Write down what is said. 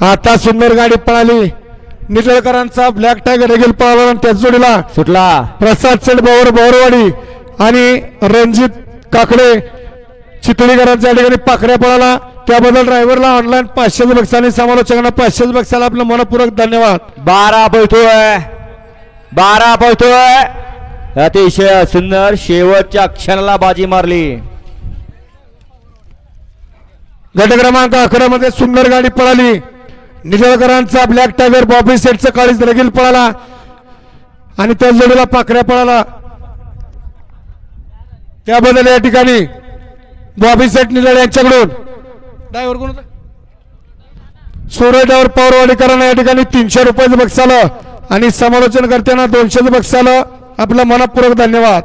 आता सुंदर गाडी पळाली. निटळकरांचा ब्लॅक टायगर देखील पळाला आणि त्याच जोडीला सुटला. प्रसाद सेठ बवर बवरवाडी आणि रणजित काकडे. चितळीकरांच्या ठिकाणी पाखऱ्या पळाला. त्याबद्दल ड्रायव्हरला ऑनलाईन पाचशेच बक्षाने आणि समालोचकांना पाचशेच बक्षाला आपलं मनपूर्वक धन्यवाद. बारा पळतोय. बारा पळतोय. अतिशय सुंदर शेवटच्या क्षणाला बाजी मारली. गट क्रमांक अकरा मध्ये सुंदर गाडी पळाली. निजळकरांचा ब्लॅक टायगर बॉबी सेटचं काळीज रगील पळाला. आणि त्या जोडीला पाखऱ्या पळाला. त्याबद्दल या ठिकाणी बॉबी सेट निजळ यांच्याकडून. ड्रायव्हर कोण सूर्य ड्रायव्हर पौरवाडीकरांना या ठिकाणी तीनशे रुपयाचं बक्षालं आणि समालोचन करताना दोनशेचं बक्षालं आपलं मनपूर्वक धन्यवाद.